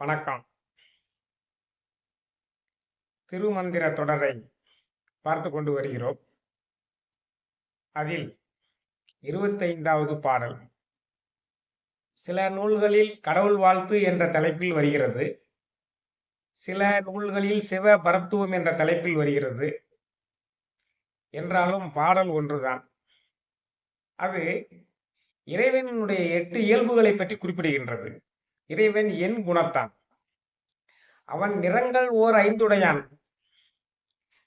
வணக்கம். திருமந்திர தொடரை பார்த்து கொண்டு வருகிறோம். அதில் இருபத்தைந்தாவது பாடல். சில நூல்களில் கடவுள் வாழ்த்து என்ற தலைப்பில் வருகிறது. சில நூல்களில் சிவ பரத்துவம் என்ற தலைப்பில் வருகிறது. என்றாலும் பாடல் ஒன்றுதான். அது இறைவனுடைய எட்டு இயல்புகளை பற்றி குறிப்பிடுகின்றது. இறைவன் என் குணத்தான். அவன் நிறங்கள் ஓர் ஐந்துடையான்.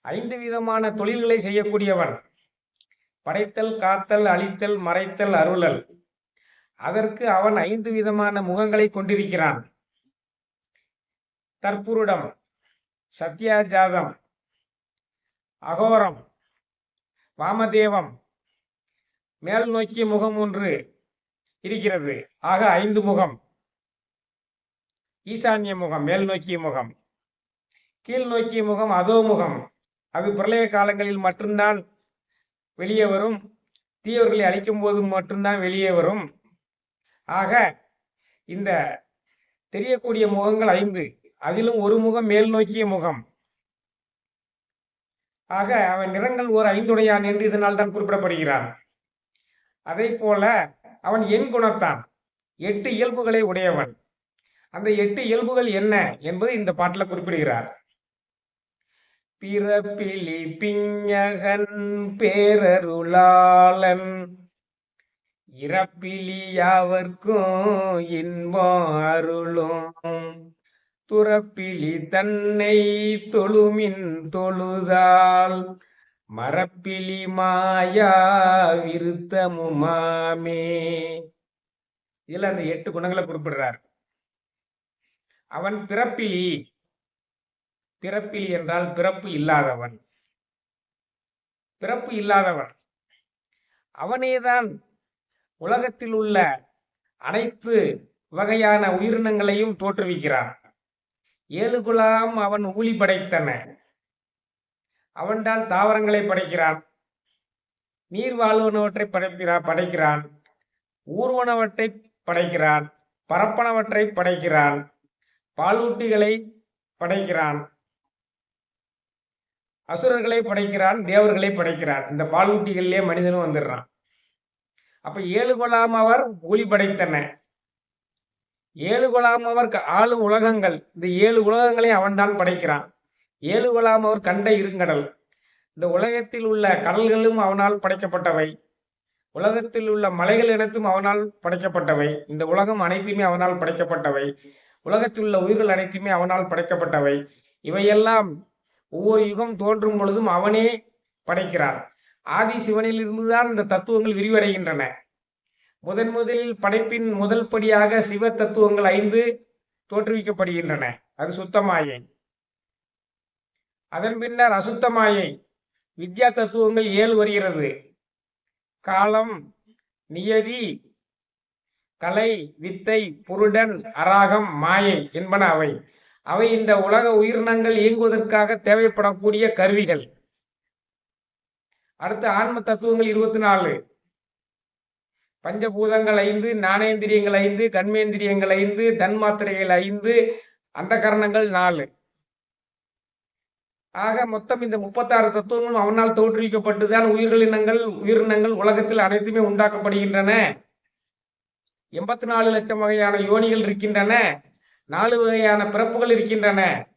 ஐந்து விதமான தொழில்களை செய்யக்கூடியவன். படைத்தல் காத்தல் அழித்தல் மறைத்தல் அருளல். அதற்கு அவன் ஐந்து விதமான முகங்களை கொண்டிருக்கிறான். தற்புருடம் சத்யாஜாதம் அகோரம் வாமதேவம் மேல் நோக்கிய முகம் ஒன்று இருக்கிறது. ஆக ஐந்து முகம். ஈசான்ய முகம் மேல் நோக்கிய முகம் கீழ் நோக்கிய முகம் அதோ முகம். அது பிரளய காலங்களில் மட்டும்தான் வெளியே வரும். தீயவர்களை அழிக்கும் போது மட்டும்தான் வெளியே வரும். ஆக இந்த தெரியக்கூடிய முகங்கள் ஐந்து. அதிலும் ஒரு முகம் மேல் நோக்கிய முகம். ஆக அவன் நிறங்கள் ஒரு ஐந்துடையான் என்று இதனால் தான் குறிப்பிடப்படுகிறான். அதே போல அவன் என் குணத்தான். எட்டு இயல்புகளை உடையவன். அந்த எட்டு இயல்புகள் என்ன என்பது இந்த பாட்டில் குறிப்பிடுகிறார். பிறப்பிலி பிஞகன் பேரருளாளன் இறப்பிலி யாவர்க்கும் இன்பம் அருளும். துறப்பிலி தன்னை தொழுமின் தொழுதால் மரப்பிலி மாயா விருத்தமுமாமே. இதுல அந்த எட்டு குணங்களை குறிப்பிடுறாரு. அவன் பிறப்பிலி. பிறப்பிலி என்றால் பிறப்பு இல்லாதவன். பிறப்பு இல்லாதவன். அவனேதான் உலகத்தில் உள்ள அனைத்து வகையான உயிரினங்களையும் தோற்றுவிக்கிறான். ஏழு குலாம் அவன் ஊழி படைத்தன. அவன்தான் தாவரங்களை படைக்கிறான். நீர் வாழ்வனவற்றை படைக்கிறான் படைக்கிறான். ஊர்வனவற்றை படைக்கிறான். பரப்பனவற்றை படைக்கிறான். பாலூட்டிகளை படைக்கிறான். அசுரர்களை படைக்கிறான் தேவர்களை படைக்கிறான். இந்த பாலூட்டிகளிலே மனிதனும் வந்துடுறான். அப்ப ஏழு கொலாம் அவர் ஒளி படைத்தன. ஏழு கொலாம் அவர் க- உலகங்கள். இந்த ஏழு உலகங்களையும் அவன்தான் படைக்கிறான். ஏழு கொலாம் அவர் கண்ட இருங்கடல். இந்த உலகத்தில் உள்ள கடல்களும் அவனால் படைக்கப்பட்டவை. உலகத்தில் உள்ள மலைகள் அனைத்தும் அவனால் படைக்கப்பட்டவை. இந்த உலகம் அனைத்துமே அவனால் படைக்கப்பட்டவை. உலகத்தில் உள்ள உயிர்கள் அனைத்துமே அவனால் படைக்கப்பட்டவை. இவையெல்லாம் ஒவ்வொரு யுகம் தோன்றும் பொழுதும் அவனே படைக்கிறான். ஆதி சிவனில் இருந்துதான் இந்த தத்துவங்கள் விரிவடைகின்றன. முதன் முதலில் படைப்பின் முதல் படியாக சிவ தத்துவங்கள் ஐந்து தோற்றுவிக்கப்படுகின்றன. அது சுத்தமாயை அதன் பின்னர் அசுத்தமாயை வித்யா தத்துவங்கள் ஏழு வருகிறது. காலம் நியதி கலை வித்தை புருடன் அராகம் மாயை என்பன அவை. அவை இந்த உலக உயிரினங்கள் இயங்குவதற்காக தேவைப்படக்கூடிய கருவிகள். அடுத்து ஆன்ம தத்துவங்கள் இருபத்தி நாலு பஞ்சபூதங்கள் ஐந்து நாணேந்திரியங்கள் ஐந்து கண்மேந்திரியங்கள் ஐந்து தன்மாத்திரைகள் ஐந்து அந்த கரணங்கள் நாலு. ஆக மொத்தம் இந்த முப்பத்தாறு தத்துவங்களும் அவனால் தோற்றுவிக்கப்பட்டுதான் உயிர்களினங்கள் உயிரினங்கள் உலகத்தில் அனைத்துமே உண்டாக்கப்படுகின்றன. எண்பத்தி நாலு லட்சம் வகையான யோனிகள் இருக்கின்றன. நாலு வகையான பிறப்புகள் இருக்கின்றன.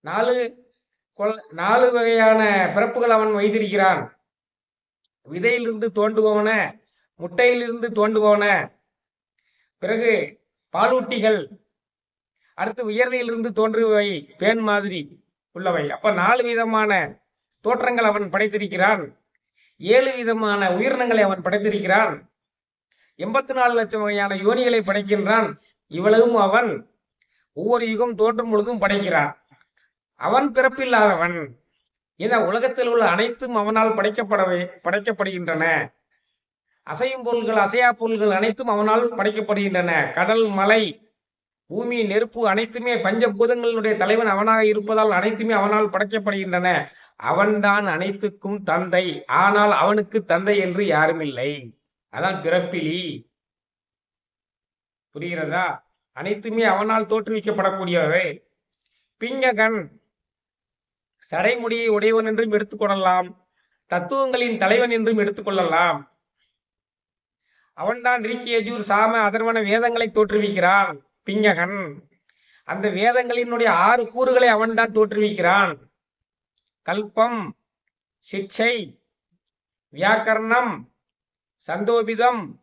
நாலு கொல்- நாலு வகையான பிறப்புகள் அவன் வைத்திருக்கிறான். விதையிலிருந்து தோண்டுபவன முட்டையிலிருந்து தோண்டுபவன பிறகு பாலூட்டிகள் அடுத்து உயர்வையிலிருந்து தோன்றுபவை பேன் மாதிரி உள்ளவை. அப்ப நாலு விதமான தோற்றங்கள் அவன் படைத்திருக்கிறான். ஏழு விதமான உயிரினங்களை அவன் படைத்திருக்கிறான். எண்பத்தி நாலு லட்சம் வகையான யோனிகளை படைக்கின்றான். இவ்வளவும் அவன் ஒவ்வொரு யுகம் தோற்றும் பொழுதும் படைக்கிறான். அவன் பிறப்பில்லாதவன். என உலகத்தில் உள்ள அனைத்தும் அவனால் படைக்கப்படவே படைக்கப்படுகின்றன. அசையும் பொருள்கள் அசையா பொருள்கள் அனைத்தும் அவனால் படைக்கப்படுகின்றன. கடல் மலை பூமி நெருப்பு அனைத்துமே பஞ்சபூதங்களுடைய தலைவன் அவனாக இருப்பதால் அனைத்துமே அவனால் படைக்கப்படுகின்றன. அவன்தான் அனைத்துக்கும் தந்தை. ஆனால் அவனுக்கு தந்தை என்று யாரும் இல்லை அதான் பிறப்பிலி. புரிகிறதா? அனைத்துமே அவனால் தோற்றுவிக்கப்படக்கூடியவை. பிங்ககன். சடைமுடியை உடையவன் என்றும் எடுத்துக்கொள்ளலாம் தத்துவங்களின் தலைவன் என்றும் எடுத்துக்கொள்ளலாம் அவன்தான் ரிக்கியஜூர் சாம அதர்வன வேதங்களை தோற்றுவிக்கிறான். பிங்ககன். அந்த வேதங்களினுடைய ஆறு கூறுகளை அவன்தான் தோற்றுவிக்கிறான். கல்பம் சிக்ஷை வியாக்கரணம் சந்தோபிதம்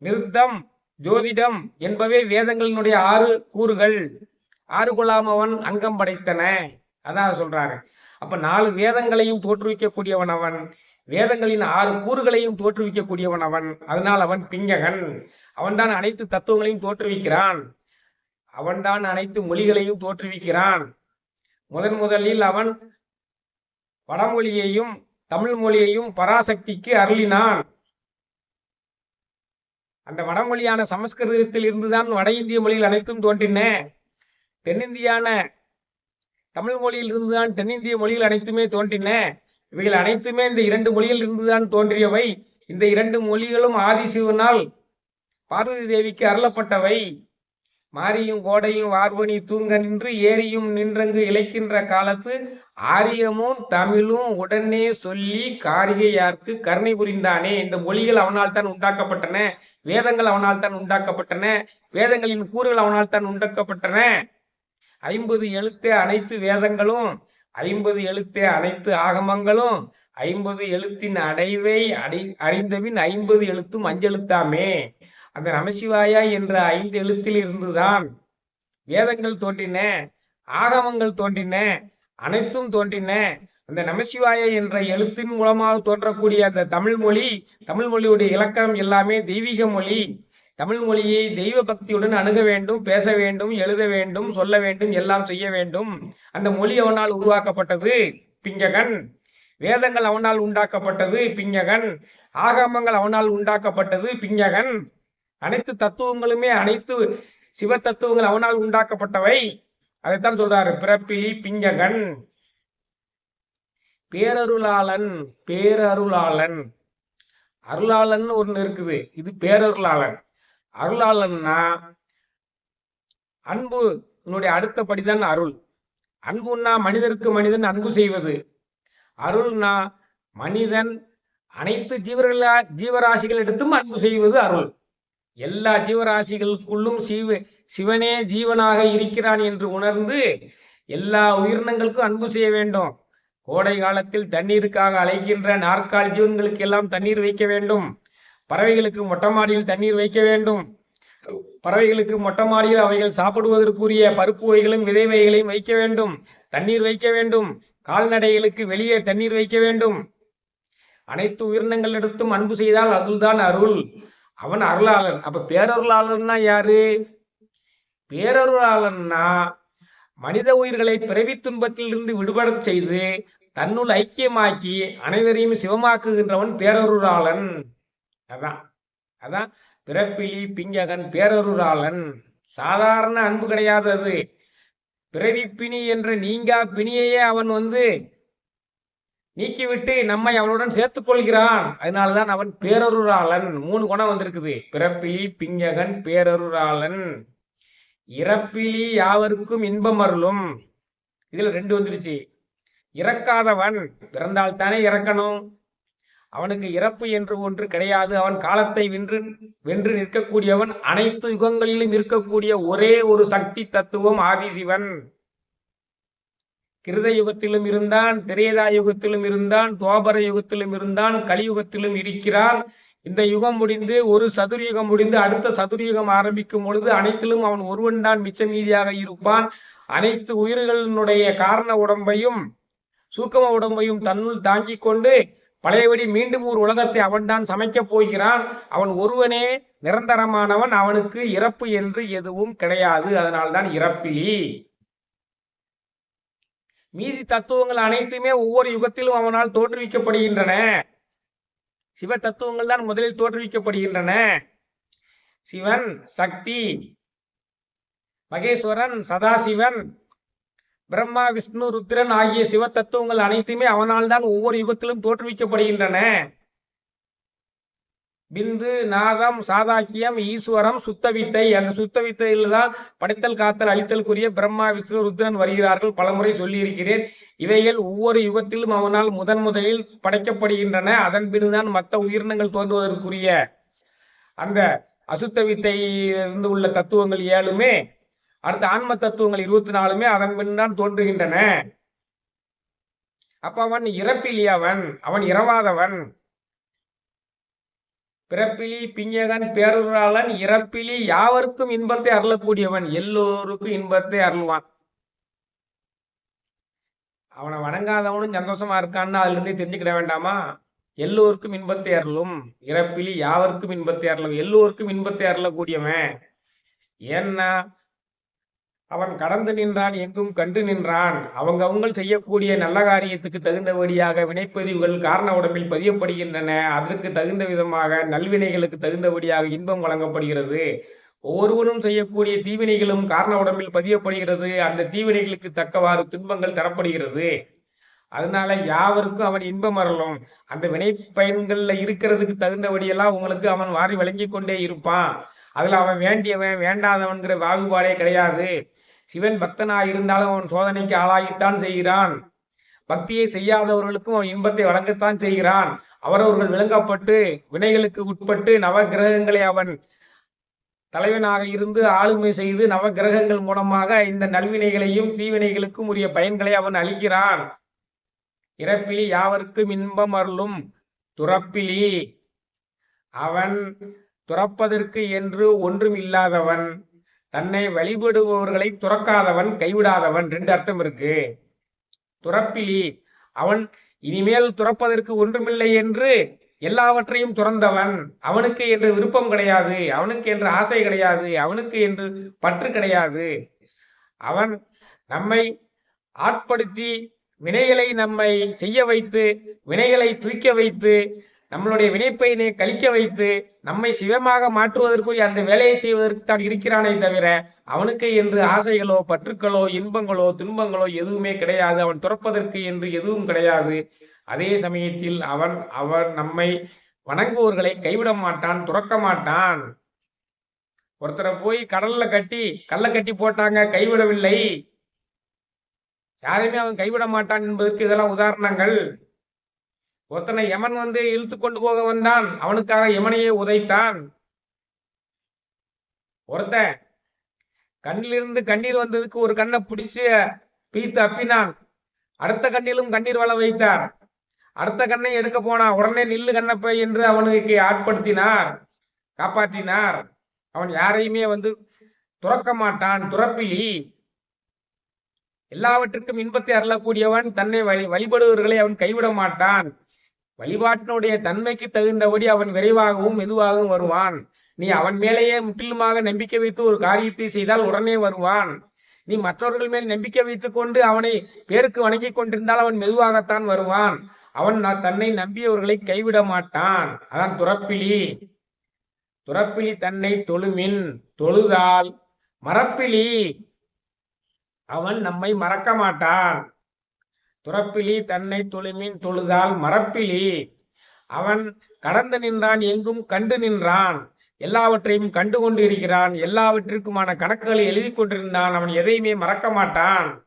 நிருத்தம் ஜோதிடம் என்பவை வேதங்களினுடைய ஆறு கூறுகள். ஆறு கொள்ளாமவன் அங்கம் படைத்தன. அதான் சொல்றாரு. அப்ப நாலு வேதங்களையும் தோற்றுவிக்கக்கூடியவன் அவன். வேதங்களின் ஆறு கூறுகளையும் தோற்றுவிக்கக்கூடியவன் அவன். அதனால் அவன் பிங்ககன் அவன்தான் அனைத்து தத்துவங்களையும் தோற்றுவிக்கிறான். அவன்தான் அனைத்து மொழிகளையும் தோற்றுவிக்கிறான். முதன் முதலில் அவன் வடமொழியையும் தமிழ் மொழியையும் பராசக்திக்கு அருளினான். அந்த வடமொழியான சமஸ்கிருதத்தில் இருந்துதான் வட இந்திய மொழிகள் அனைத்தும் தோன்றின. தென்னிந்தியான தமிழ் மொழியில் இருந்துதான் தென்னிந்திய மொழிகள் அனைத்துமே தோன்றின. இவைகள் அனைத்துமே இந்த இரண்டு மொழியில் இருந்துதான் தோன்றியவை. இந்த இரண்டு மொழிகளும் ஆதிசிவனால் பார்வதி தேவிக்கு அருளப்பட்டவை. மாரியும் கோடையும் வார்வணி தூங்க நின்று ஏரியும் நின்றங்கு இழைக்கின்ற காலத்து ஆரியமும் தமிழும் உடனே சொல்லி காரிகையார்க்கு கருணை புரிந்தானே? இந்த மொழிகள் அவனால் தான் உண்டாக்கப்பட்டன. வேதங்கள் அவனால் தான் உண்டாக்கப்பட்டன. வேதங்களின் கூறுகள் அவனால் தான் உண்டாக்கப்பட்டன. ஐம்பது எழுத்தே அனைத்து வேதங்களும் ஐம்பது எழுத்தே அனைத்து ஆகமங்களும் ஐம்பது எழுத்தின் அடைவை அடை அறிந்தபின் ஐம்பது எழுத்தும் அஞ்செழுத்தாமே? அந்த நமசிவாயா என்ற ஐந்து எழுத்தில் இருந்துதான். வேதங்கள் தோன்றின ஆகமங்கள் தோன்றின அனைத்தும் தோன்றின. அந்த நமசிவாய என்ற எழுத்தின் மூலமாக தோன்றக்கூடிய அந்த தமிழ் மொழி தமிழ் மொழியுடைய இலக்கணம் எல்லாமே தெய்வீக மொழி. தமிழ் மொழியை தெய்வ பக்தியுடன் அணுக வேண்டும் பேச வேண்டும் எழுத வேண்டும் சொல்ல வேண்டும் எல்லாம் செய்ய வேண்டும். அந்த மொழி அவனால் உருவாக்கப்பட்டது பிங்ககன் வேதங்கள் அவனால் உண்டாக்கப்பட்டது பிங்ககன் ஆகமங்கள் அவனால் உண்டாக்கப்பட்டது பிங்ககன் அனைத்து தத்துவங்களுமே அனைத்து சிவ தத்துவங்கள் அவனால் உண்டாக்கப்பட்டவை. அதைத்தான் சொல்றாரு. பிறப்பிலி பிங்ககன் பேரருளாளன் பேரருளாளன். அருளாளன் ஒன்று இருக்குது. இது பேரருளாளன். அருளாளன்னா அன்பு உன்னுடைய அடுத்தபடிதான் அருள். அன்புன்னா மனிதருக்கு மனிதன் அன்பு செய்வது. அருள்னா மனிதன் அனைத்து ஜீவர்களா ஜீவராசிகளிடத்தும் அன்பு செய்வது அருள். எல்லா ஜீவராசிகளுக்குள்ளும் சிவ சிவனே ஜீவனாக இருக்கிறான் என்று உணர்ந்து எல்லா உயிரினங்களுக்கும் அன்பு செய்ய வேண்டும். கோடை காலத்தில் தண்ணீருக்காக அழைக்கின்ற நாற்கால் ஜீவன்களுக்கு எல்லாம் தண்ணீர் வைக்க வேண்டும். பறவைகளுக்கு மொட்டை மாடியில் தண்ணீர் வைக்க வேண்டும். பறவைகளுக்கு மொட்டை மாடியில் அவைகள் சாப்பிடுவதற்குரிய பருப்பு வகைகளும் விதை வகைகளையும் வைக்க வேண்டும். தண்ணீர் வைக்க வேண்டும். கால்நடைகளுக்கு வெளியே தண்ணீர் வைக்க வேண்டும். அனைத்து உயிரினங்களிடத்தும் அன்பு செய்தால் அதுதான் அருள். அவன் அருளாளன். அப்ப பேரருளாளன்னா யாரு? பேரருளாளன்னா மனித உயிர்களை பிறவி துன்பத்தில் இருந்து விடுபடச் செய்து தன்னுள் ஐக்கியமாக்கி அனைவரையும் சிவமாக்குகின்றவன் பேரருளாளன். அதான். அதான். பிறப்பிலி பிங்ககன் பேரருளாளன். சாதாரண அன்பு கிடையாது அது. பிறவி பிணி என்ற நீங்கா பிணியையே அவன் வந்து நீக்கிவிட்டு நம்மை அவனுடன் சேர்த்துக் கொள்கிறான் அதனாலதான் அவன் பேரருளாளன். மூணு குணம் வந்திருக்குது. பிறப்பிலி பிங்ககன் பேரருளாளன். இறப்பிலி யாவருக்கும் இன்பம் அருளும். இதுல ரெண்டு வந்துருச்சு. இறக்காதவன் பிறந்தால்தானே இறக்கணும். அவனுக்கு இறப்பு என்று ஒன்று கிடையாது. அவன் காலத்தை வென்று வென்று நிற்கக்கூடியவன். அனைத்து யுகங்களிலும் இருக்கக்கூடிய ஒரே ஒரு சக்தி தத்துவம் ஆதிசிவன். கிருத யுகத்திலும் இருந்தான் திரேதா யுகத்திலும் இருந்தான் துவாபர யுகத்திலும் இருந்தான் கலியுகத்திலும் இருக்கிறான். இந்த யுகம் முடிந்து ஒரு சதுர்யுகம் முடிந்து அடுத்த சதுர்யுகம் ஆரம்பிக்கும் பொழுது அனைத்திலும் அவன் ஒருவன் தான் மிச்ச மீதியாக இருப்பான். அனைத்து உயிர்களினுடைய காரண உடம்பையும் சூக்கம உடம்பையும் தன்னுள் தாங்கிக் கொண்டு பழையபடி மீண்டும் ஒரு உலகத்தை அவன்தான் சமைக்கப் போகிறான். அவன் ஒருவனே நிரந்தரமானவன் அவனுக்கு இறப்பு என்று எதுவும் கிடையாது. அதனால்தான் இறப்பிலி. மீதி தத்துவங்கள் அனைத்துமே ஒவ்வொரு யுகத்திலும் அவனால் தோற்றுவிக்கப்படுகின்றன. சிவ தத்துவங்கள் தான் முதலில் தோற்றுவிக்கப்படுகின்றன. சிவன் சக்தி மகேஸ்வரன் சதாசிவன் பிரம்மா விஷ்ணு ருத்ரன் ஆகிய சிவ தத்துவங்கள் அனைத்துமே அவனால் தான் ஒவ்வொரு யுகத்திலும் தோற்றுவிக்கப்படுகின்றன. பிந்து நாதம் சாதாக்கியம் ஈஸ்வரம் சுத்தவித்தை. அந்த சுத்தவித்தையில் தான் படைத்தல் காத்தல் அழித்தலுக்குரிய பிரம்மா விஷ்ணு ருத்ரன் வருகிறார்கள் பலமுறை சொல்லியிருக்கிறேன். இவைகள் ஒவ்வொரு யுகத்திலும் அவனால் முதன் முதலில் படைக்கப்படுகின்றன. அதன் பின்தான் மற்ற உயிரினங்கள் தோன்றுவதற்குரிய அந்த அசுத்த வித்தையிலிருந்து உள்ள தத்துவங்கள் ஏழுமே அடுத்த ஆன்ம தத்துவங்கள் இருபத்தி நாலுமே அதன் பின் தான் தோன்றுகின்றன. அப்ப அவன் இறப்பிலி அவன் அவன் இரவாதவன். பிறப்பிலி பிஞ்சகன் பேரூராளன் இறப்பிலி யாவருக்கும் இன்பத்தை அருளக்கூடியவன் எல்லோருக்கும் இன்பத்தை அருள்வான். அவனை வணங்காதவனும் சந்தோஷமா இருக்கான்னு அதுல இருந்தே தெரிஞ்சுக்கிட வேண்டாமா? எல்லோருக்கும் இன்பத்தை அருளும். இறப்பிலி யாவருக்கும் இன்பத்தை அருளும் எல்லோருக்கும் இன்பத்தை அருளக்கூடியவன். ஏன்னா அவன் கடந்து நின்றான் எங்கும் கண்டு நின்றான். அவங்க அவங்க செய்யக்கூடிய நல்ல காரியத்துக்கு தகுந்தபடியாக வினைப்பதிவுகள் காரண உடம்பில் பதியப்படுகின்றன. அதற்கு தகுந்த விதமாக நல்வினைகளுக்கு தகுந்தபடியாக இன்பம் வழங்கப்படுகிறது. ஒவ்வொருவரும் செய்யக்கூடிய தீவினைகளும் காரண உடம்பில் பதியப்படுகிறது. அந்த தீவினைகளுக்கு தக்கவாறு துன்பங்கள் தரப்படுகிறது. அதனால யாவருக்கும் அவன் இன்பம் அறலும் அந்த வினை பயன்கள்ல இருக்கிறதுக்கு தகுந்தபடியெல்லாம் உங்களுக்கு அவன் வாரி வழங்கி கொண்டே இருப்பான். அதுல அவன் வேண்டியவன் வேண்டாதவன்கிற பாகுபாடே கிடையாது. சிவன் பக்தனாக இருந்தாலும் அவன் சோதனைக்கு ஆளாகித்தான் செய்கிறான். பக்தியை செய்யாதவர்களுக்கும் அவன் இன்பத்தை வழங்கத்தான் செய்கிறான். அவரவர்கள் விளங்கப்பட்டு வினைகளுக்கு உட்பட்டு நவ கிரகங்களை அவன் தலைவனாக இருந்து ஆளுமை செய்து நவ கிரகங்கள் மூலமாக இந்த நல்வினைகளையும் தீவினைகளுக்கும் உரிய பயன்களை அவன் அளிக்கிறான். இறப்பிலி யாவருக்கும் இன்பம் அருளும். துறப்பிலி அவன் துறப்பதற்கு என்று ஒன்றும் இல்லாதவன். தன்னை வழிபடுபவர்களை துறக்காதவன் கைவிடாதவன் ரெண்டு அர்த்தம் இருக்கு. துறப்பிலி அவன் இனிமேல் துறப்பதற்கு ஒன்றுமில்லை என்று எல்லாவற்றையும் துறந்தவன். அவனுக்கு என்று விருப்பம் கிடையாது அவனுக்கு என்று ஆசை கிடையாது அவனுக்கு என்று பற்று கிடையாது. அவன் நம்மை ஆட்படுத்தி வினைகளை நம்மை செய்ய வைத்து வினைகளை தூக்க வைத்து நம்மளுடைய வினைப்பையினை கழிக்க வைத்து நம்மை சிவமாக மாற்றுவதற்குரிய அந்த வேலையை செய்வதற்கு தான் இருக்கிறானே தவிர அவனுக்கு என்று ஆசைகளோ பற்றுக்களோ இன்பங்களோ துன்பங்களோ எதுவுமே கிடையாது. அவன் துறப்பதற்கு என்று எதுவும் கிடையாது. அதே சமயத்தில் அவன் அவன் நம்மை வணங்குவோர்களை கைவிட மாட்டான் துறக்க மாட்டான். ஒருத்தரை போய் கடல்ல கட்டி கல்ல கட்டி போட்டாங்க கைவிடவில்லை. யாரையுமே அவன் கைவிட மாட்டான் என்பதற்கு இதெல்லாம் உதாரணங்கள். ஒருத்தனை யமன் வந்து இழுத்து கொண்டு போக வந்தான் அவனுக்காக யமனையே உதைத்தான். ஒருத்தன் கண்ணிலிருந்து கண்ணீர் வந்ததுக்கு ஒரு கண்ணை பிடிச்சு பீத்து அப்பினான். அடுத்த கண்ணிலும் கண்ணீர் வள வைத்தார் அடுத்த கண்ணை எடுக்க போனா உடனே நில்லு கண்ணப்பை என்று அவனுக்கு ஆட்படுத்தினார் காப்பாற்றினார். அவன் யாரையுமே வந்து துறக்க மாட்டான் துறப்பிலி. எல்லாவற்றுக்கும் இன்பத்தை அருளக்கூடியவன் தன்னை வழி வழிபடுவர்களை அவன் கைவிட மாட்டான். வழிபாட்டினுடைய தன்மைக்கு தகுந்தபடி அவன் விரைவாகவும் மெதுவாகவும் வருவான். நீ அவன் மேலேயே முற்றிலுமாக நம்பிக்கை வைத்து ஒரு காரியத்தை செய்தால் உடனே வருவான். நீ மற்றவர்கள் மேல் நம்பிக்கை வைத்துக் கொண்டு அவனை பேருக்கு வணங்கி கொண்டிருந்தால் அவன் மெதுவாகத்தான் வருவான். அவன் நான் தன்னை நம்பியவர்களை கைவிட மாட்டான். அதான் துறப்பிலி. துறப்பிலி தன்னை தொழுமின். தொழுதால் மரப்பிலி அவன் நம்மை மறக்க மாட்டான். துறப்பிலி தன்னை தொழுமின் தொழுதால் மரப்பிலி அவன் கடந்து நின்றான் எங்கும் கண்டு நின்றான். எல்லாவற்றையும் கண்டு கொண்டு இருக்கிறான் எல்லாவற்றிற்குமான கணக்குகளை எழுதி கொண்டிருந்தான். அவன் எதையுமே மறக்க மாட்டான்.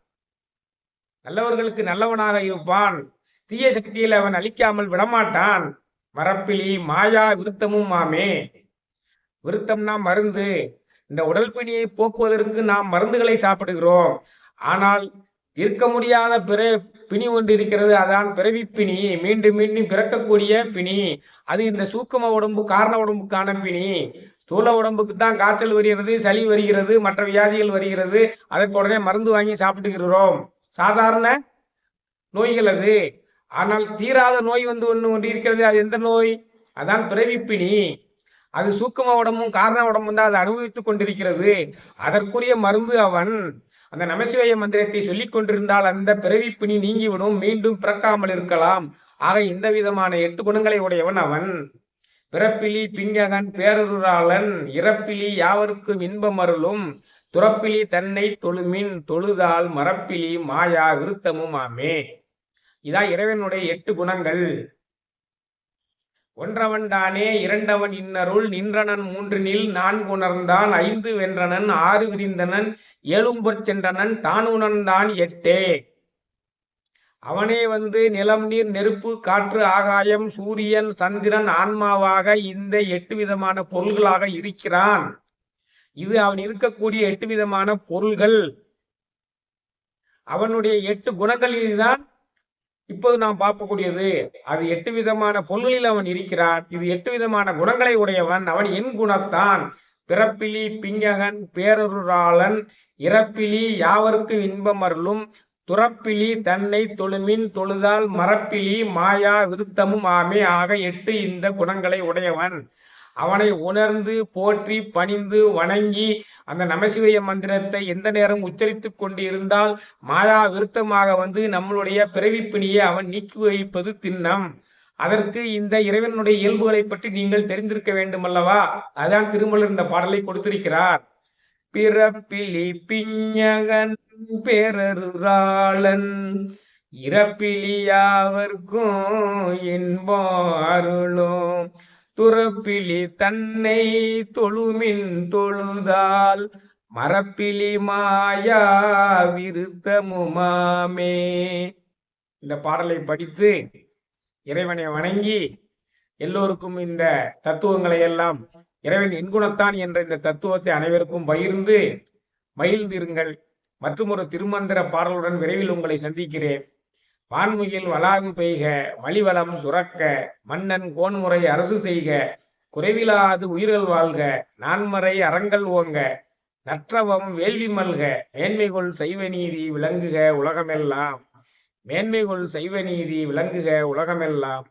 நல்லவர்களுக்கு நல்லவனாக இருப்பான். தீய சக்தியில் அவன் அழிக்காமல் விடமாட்டான். மரப்பிலி மாயா விருத்தமும் மாமே. விருத்தம்னா மருந்து. இந்த உடல் பிணியை போக்குவதற்கு நாம் மருந்துகளை சாப்பிடுகிறோம். ஆனால் தீர்க்க முடியாத பிற பிணி ஒன்று இருக்கிறது. அதான் பிறவி பிணி. மீண்டும் மீண்டும் பிறக்கக்கூடிய பிணி. அது இந்த சூக்கம உடம்பு காரண உடம்புக்கான பிணி. ஸ்தூல உடம்புக்கு தான் காய்ச்சல் வருகிறது சளி வருகிறது மற்ற வியாதிகள் வருகிறது. அதற்கு உடனே மருந்து வாங்கி சாப்பிட்டுக்கிறோம் சாதாரண நோய்கள் அது. ஆனால் தீராத நோய் வந்து ஒன்று ஒன்று இருக்கிறது. அது எந்த நோய்? அதான் பிறவிப்பிணி அது சூக்கம உடம்பும் காரண உடம்பும் தான் அது அனுபவித்துக் கொண்டிருக்கிறது. அதற்குரிய மருந்து அவன். அந்த நமசிவய மந்திரத்தை சொல்லிக் கொண்டிருந்தால் அந்த பிறவிப்பினி நீங்கிவிடும் மீண்டும் பிறக்காமல் இருக்கலாம். ஆக இந்த விதமான எட்டு குணங்களை உடையவன் அவன். பிறப்பிலி பிங்ககன் பேரருளாளன் இறப்பிலி யாவருக்கும் இன்பம் அருளும். துறப்பிலி தன்னை தொழுமின் தொழுதால் மரப்பிலி மாயா விருத்தமும் ஆமே. இதான் இறைவனுடைய எட்டு குணங்கள். ஒன்றவன் தானே இரண்டவன் இன்னருள் நின்றனன் மூன்றினில் நான்கு உணர்ந்தான் ஐந்து வென்றனன் ஆறு விரிந்தனன் ஏழும்பற் சென்றனன் தான் உணர்ந்தான் எட்டே. அவனே வந்து நிலம் நீர் நெருப்பு காற்று ஆகாயம் சூரியன் சந்திரன் ஆன்மாவாக இந்த எட்டு விதமான பொருள்களாக இருக்கிறான். இது அவன் இருக்கக்கூடிய எட்டு விதமான பொருள்கள். அவனுடைய எட்டு குணங்கள் இதுதான். இப்போது நாம் பார்க்கக்கூடியது அது எட்டு விதமான பொருளில் அவன் இருக்கிறான். இது எட்டு விதமான குணங்களை உடையவன். அவன் என் குணத்தான். பிறப்பிலி பிங்ககன் பேரருளாளன். இறப்பிலி யாவருக்கும் இன்பம் அருளும். துறப்பிலி தன்னை தொழுமின் தொழுதால் மரப்பிலி மாயா விருத்தமும் ஆமே. ஆக எட்டு இந்த குணங்களை உடையவன். அவனை உணர்ந்து போற்றி பணிந்து வணங்கி அந்த நமசிவய மந்திரத்தை எந்த நேரம் உச்சரித்து கொண்டிருந்தால் மாயா விருத்தமாக வந்து நம்மளுடைய பிறவிப்பிணியை அவன் நீக்கி வைப்பது திண்ணம். அதற்கு இந்த இறைவனுடைய இயல்புகளை பற்றி நீங்கள் தெரிந்திருக்க வேண்டும் அல்லவா அதான் திருமலர் இந்த பாடலை கொடுத்திருக்கிறார். பிறப்பிலி பிஞகன் பேரருளாளன் இறப்பிலியாவர்க்கும் இன்போ அருளும். துறப்பிலி தன்னை தொழுமின் தொழுதால் மரப்பிலி மாயா விருத்தமுமாமே. இந்த பாடலை படித்து இறைவனை வணங்கி எல்லோருக்கும் இந்த தத்துவங்களை எல்லாம் இறைவன் எண்குணத்தான் என்ற இந்த தத்துவத்தை அனைவருக்கும் பகிர்ந்து மகிழ்ந்திருங்கள். மற்றும் ஒரு திருமந்திர பாடலுடன் விரைவில் உங்களை சந்திக்கிறேன். வான்முகில் வளாகு பெய்க மலிவளம் சுரக்க மன்னன் கோன்முறை அரசு செய்க குறைவிலாது உயிர்கள் வாழ்க நான்மறை அறங்கள் ஓங்க நற்றவம் வேள்வி மல்க மேன்மைகொள் சைவ நீதி விளங்குக உலகமெல்லாம். மேன்மைகொள் சைவ நீதி விளங்குக உலகமெல்லாம்.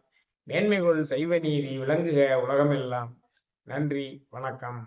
மேன்மைகொள் சைவ நீதி விளங்குக உலகமெல்லாம். நன்றி வணக்கம்.